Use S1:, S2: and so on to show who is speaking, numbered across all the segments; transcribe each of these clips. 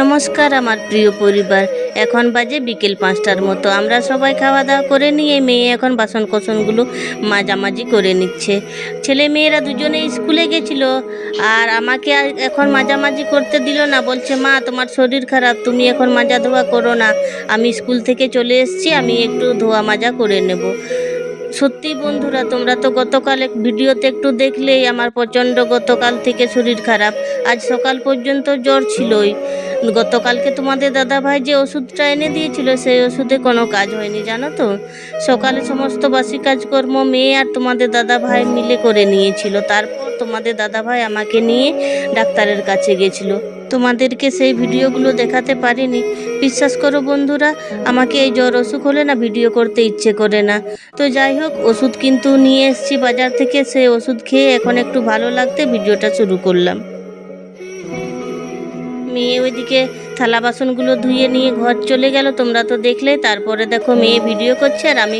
S1: নমস্কার আমার প্রিয় পরিবার। এখন বাজে বিকেল পাঁচটার মতো। আমরা সবাই খাওয়া দাওয়া করে নিয়ে মেয়ে এখন বাসন কোসনগুলো মাজামাজি করে নিচ্ছে। ছেলে মেয়েরা দুজনে স্কুলে গেছিল আর আমাকে এখন মাজামাজি করতে দিল না। বলছে, মা, তোমার শরীর খারাপ, তুমি এখন মাজা ধোয়া করো না। আমি স্কুল থেকে চলে এসেছি, আমি একটু ধোয়া মাজা করে নেব। সত্যি বন্ধুরা, তোমরা তো গতকাল এক ভিডিওতে একটু দেখলেই আমার প্রচণ্ড গতকাল থেকে শরীর খারাপ। আজ সকাল পর্যন্ত জ্বর ছিলই। গতকালকে তোমাদের দাদা ভাই যে ওষুধটা এনে দিয়েছিল, সেই ওষুধে কোনো কাজ হয়নি, জানো তো? সকালে সমস্ত বাসি কাজকর্ম মেয়ে আর তোমাদের দাদা ভাই মিলে করে নিয়েছিল। তারপর তোমাদের দাদা ভাই আমাকে নিয়ে ডাক্তারের কাছে গেছিল। তোমাদেরকে সেই ভিডিওগুলো দেখাতে পারিনি। বিশ্বাস করো বন্ধুরা, আমাকে এই জ্বর অসুখ হলে না ভিডিও করতে ইচ্ছে করে না। তো যাই হোক, ওষুধ কিন্তু নিয়ে এসেছি বাজার থেকে, সেই ওষুধ খেয়ে এখন একটু ভালো লাগতে ভিডিওটা শুরু করলাম। মেয়ে ওইদিকে থালা বাসনগুলো ধুয়ে নিয়ে ঘর চলে গেল। তোমরা তো দেখলে, তারপরে দেখো মেয়ে ভিডিও করছে আর আমি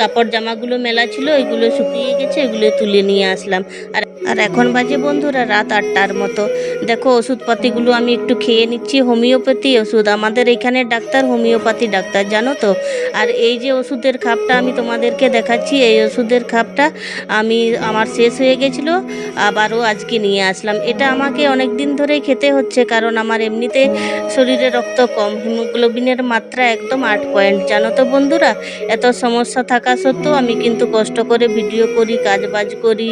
S1: কাপড় জামাগুলো মেলা ছিল ওইগুলো শুকিয়ে গেছে ওইগুলো তুলে নিয়ে আসলাম। আর আর এখন বাজে বন্ধুরা রাত আটটার মতো। দেখো ওষুধপাতিগুলো আমি একটু খেয়ে নিচ্ছি, হোমিওপ্যাথি ওষুধ। আমাদের এখানে ডাক্তার হোমিওপ্যাথি ডাক্তার, জানো তো? আর এই যে ওষুধের খাপটা আমি তোমাদেরকে দেখাচ্ছি, এই ওষুধের খাপটা আমি, আমার শেষ হয়ে গেছিল, আবারও আজকে নিয়ে আসলাম। এটা আমাকে অনেক দিন ধরেই খেতে হচ্ছে, কারণ আমার এমনিতে শরীরে রক্ত কম, হিমোগ্লোবিনের মাত্রা একদম আট পয়েন্ট জানো তো বন্ধুরা, এত সমস্যা থাকা সত্ত্বেও আমি কিন্তু কষ্ট করে ভিডিও করি কাজবাজ করি।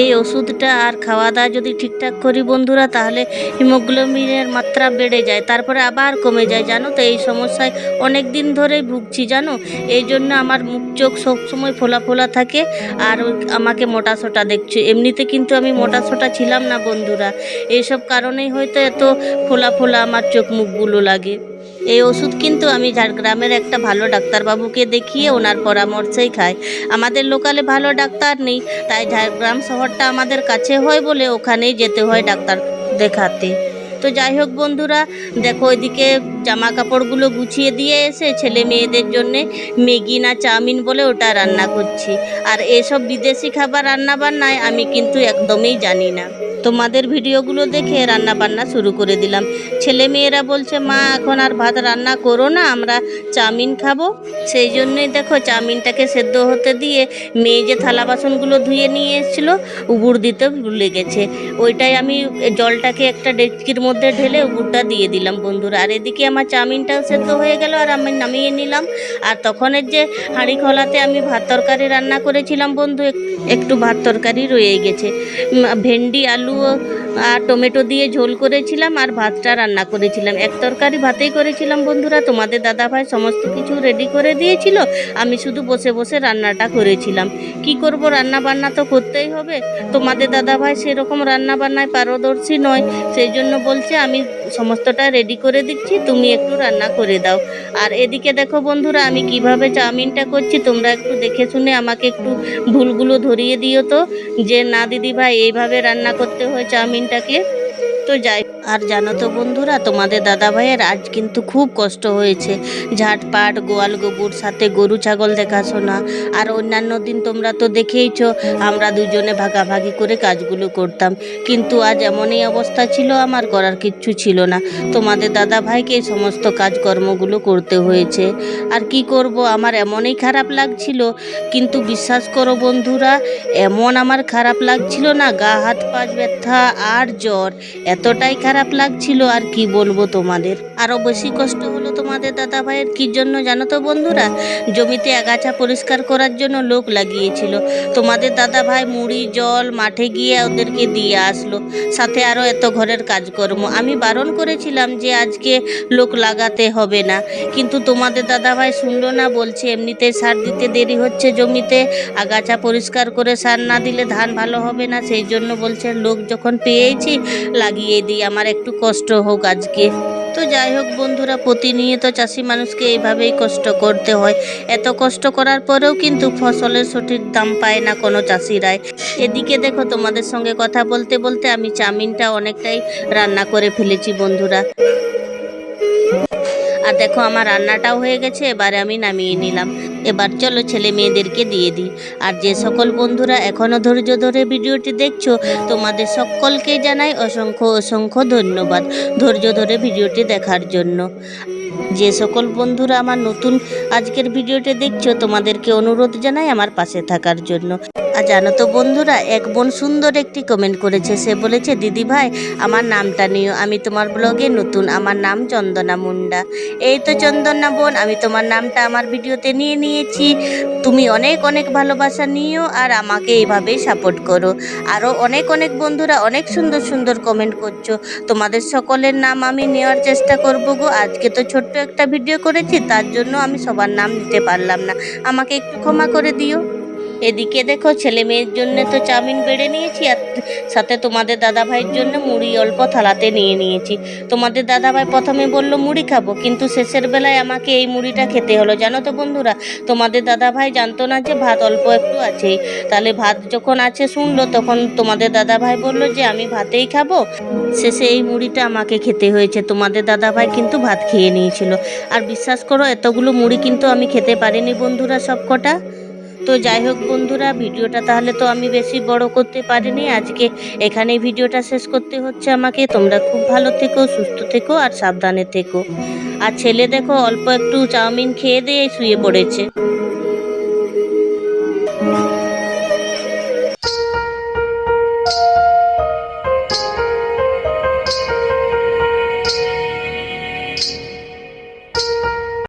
S1: এই ওষুধটা আর খাওয়া দাওয়া যদি ঠিকঠাক করি বন্ধুরা, তাহলে হিমোগ্লোবিনের মাত্রা বেড়ে যায়, তারপরে আবার কমে যায়। জানো তো, এই সমস্যায় অনেক দিন ধরেই ভুগছি, জানো? এই জন্য আমার মুখ চোখ সবসময় ফোলা ফোলা থাকে, আর আমাকে মোটা সোটা দেখছ। এমনিতে কিন্তু আমি মোটা সোটা ছিলাম না বন্ধুরা। এইসব কারণেই হয়তো এত ফোলা ফোলা আমার চোখ মুখগুলো লাগে। এই ওষুধ কিন্তু আমি ঝাড়গ্রামের একটা ভালো ডাক্তারবাবুকে দেখিয়ে ওনার পরামর্শেই খাই। আমাদের লোকালে ভালো ডাক্তার নেই, তাই ঝাড়গ্রাম শহরটা আমাদের কাছে হয় বলে ওখানেই যেতে হয় ডাক্তার দেখাতে। তো যাই হোক বন্ধুরা, দেখো ওইদিকে জামা কাপড়গুলো গুছিয়ে দিয়ে এসে ছেলে মেয়েদের জন্যে ম্যাগি না চাউমিন বলে ওটা রান্না করছি। আর এসব বিদেশি খাবার রান্না বান্নায় আমি কিন্তু একদমই জানি না। তোমাদের ভিডিওগুলো দেখে রান্না বান্না শুরু করে দিলাম। ছেলে মেয়েরা বলছে, মা, এখন আর ভাত রান্না করো না, আমরা চাউমিন খাব। সেই জন্যই দেখো চাউমিনটাকে সেদ্ধ হতে দিয়ে মেয়ে যে থালা বাসনগুলো ধুয়ে নিয়ে এসেছিল, উবুর দিতে ভুলে গেছে। ওইটাই আমি জলটাকে একটা ডেচকির মধ্যে ঢেলে উবুরটা দিয়ে দিলাম বন্ধুরা। আর এদিকে আমার চাউমিনটাও সেদ্ধ হয়ে গেল আর আমি নামিয়ে নিলাম। আর তখনের যে হাঁড়ি খোলাতে আমি ভাত তরকারি রান্না করেছিলাম বন্ধু একটু ভাত তরকারি রয়ে গেছে। ভেন্ডি, আলু আর টমেটো দিয়ে ঝোল করেছিলাম আর ভাতটা রান্না করেছিলাম। এক তরকারি ভাতেই করেছিলাম বন্ধুরা। তোমাদের দাদাভাই সমস্ত কিছু রেডি করে দিয়েছিল। আমি শুধু বসে বসে রান্নাটা করেছিলাম। কি করব রান্না বান্না তো করতেই হবে। তোমাদের দাদাভাই সেরকম রান্না বান্নায় পারদর্শী নয়। সেই জন্য বলছে, আমি সমস্তটা রেডি করে দিচ্ছি। তুমি একটু রান্না করে দাও। আর এদিকে দেখো বন্ধুরা, আমি কীভাবে চাউমিনটা করছি, তোমরা একটু দেখে শুনে আমাকে একটু ভুলগুলো ধরিয়ে দিও তো। যে, না দিদি ভাই এইভাবে রান্না করতে হয় চাউমিনটাকে তো যাই আর জানো তো বন্ধুরা, তোমাদের দাদা ভাইয়ের আজ কিন্তু খুব কষ্ট হয়েছে। ঝাটপাট গোয়াল গোবর, সাথে গরু ছাগল দেখাশোনা, আর অন্যান্য দিন তোমরা তো দেখেইছো, আমরা দুজনে ভাগাভাগি করে কাজগুলো করতাম। কিন্তু আজ এমনই অবস্থা ছিল, আমার করার কিচ্ছু ছিল না। তোমাদের দাদা ভাইকে সমস্ত কাজকর্মগুলো করতে হয়েছে। আর কি করব, আমার এমনই খারাপ লাগছিল। কিন্তু বিশ্বাস করো বন্ধুরা, এমন আমার খারাপ লাগছিল না, গা হাত পা ব্যথা আর জ্বর, এতটাই খারাপ লাগছিল আর কি বলব তোমাদের? আরও বেশি কষ্ট হলো তোমাদের দাদা ভাইয়ের, কি জন্য জানো তো বন্ধুরা? জমিতে আগাছা পরিষ্কার করার জন্য লোক লাগিয়েছিল। তোমাদের দাদা ভাই মুড়ি, জল মাঠে গিয়ে ওদেরকে দিয়ে আসলো। সাথে আরও এত ঘরের কাজকর্ম। আমি বারণ করেছিলাম যে আজকে লোক লাগাতে হবে না। কিন্তু তোমাদের দাদা ভাই শুনলো না, বলছে এমনিতে সার দিতে দেরি হচ্ছে জমিতে। আগাছা পরিষ্কার করে সার না দিলে ধান ভালো হবে না। সেই জন্য বলছে, লোক যখন পেয়েছি, লাগিয়ে দিই। আমার একটু কষ্ট হোক আজকে। তো যাই হোক বন্ধুরা, প্রতিনিয়ত চাষি মানুষকে এইভাবেই কষ্ট করতে হয়। এত কষ্ট করার পরেও কিন্তু ফসলের সঠিক দাম পায় না কোনো চাষিরাই। এদিকে দেখো তোমাদের সঙ্গে কথা বলতে বলতে আমি চাউমিনটা অনেকটাই রান্না করে ফেলেছি বন্ধুরা। আর দেখো আমার রান্নাটাও হয়ে গেছে, এবারে আমি নামিয়ে নিলাম। এবার চলো ছেলে মেয়েদেরকে দিয়ে দিই। আর যে সকল বন্ধুরা এখনও ধৈর্য ধরে ভিডিওটি দেখছ, তোমাদের সকলকে জানাই অসংখ্য অসংখ্য ধন্যবাদ ধৈর্য ধরে ভিডিওটি দেখার জন্য। যে সকল বন্ধুরা আমার নতুন আজকের ভিডিওটি দেখছ, তোমাদেরকে অনুরোধ জানাই আমার পাশে থাকার জন্য। আর জানো তো বন্ধুরা, এক বোন সুন্দর একটি কমেন্ট করেছে। সে বলেছে, দিদি ভাই, আমার নামটা নিও। আমি তোমার ব্লগে নতুন। আমার নাম চন্দনা মুন্ডা। এই তো চন্দনা বোন, আমি তোমার নামটা আমার ভিডিওতে নিয়ে নিয়েছি। তুমি অনেক অনেক ভালোবাসা নিও আর আমাকে এইভাবেই সাপোর্ট করো। আরও অনেক অনেক বন্ধুরা অনেক সুন্দর সুন্দর কমেন্ট করছ। তোমাদের সকলের নাম আমি নেওয়ার চেষ্টা করব গো। আজকে তো ছোট্ট একটা ভিডিও করেছি, তার জন্য আমি সবার নাম নিতে পারলাম না। আমাকে একটু ক্ষমা করে দিও। এদিকে দেখো, ছেলে মেয়ের জন্য তো চাউমিন বেড়ে নিয়েছি, আর সাথে তোমাদের দাদা ভাইয়ের জন্য মুড়ি অল্প থালাতে নিয়ে নিয়েছি। তোমাদের দাদা ভাই প্রথমে বলল, মুড়ি খাব, কিন্তু শেষের বেলায় আমাকে এই মুড়িটা খেতে হলো। জানো তো বন্ধুরা, তোমাদের দাদা ভাই জানতো না যে ভাত অল্প একটু আছেই। তাহলে ভাত যখন আছে শুনলো, তখন তোমাদের দাদা ভাই বলল যে, আমি ভাতেই খাব। শেষে এই মুড়িটা আমাকে খেতে হয়েছে। তোমাদের দাদা ভাই কিন্তু ভাত খেয়ে নিয়েছিল। আর বিশ্বাস করো, এতগুলো মুড়ি কিন্তু আমি খেতে পারিনি বন্ধুরা সব কটা তো যাই হোক বন্ধুরা, ভিডিওটা তাহলে তো আমি বেশি বড় করতে পারিনি। আজকে এখানে ভিডিওটা শেষ করতে হচ্ছে আমাকে। তোমরা খুব ভালো থেকো, সুস্থ থেকো আর সাবধানে থেকো। আর ছেলে দেখো, অল্প একটু চাউমিন খেয়ে দিয়ে শুয়ে পড়েছে।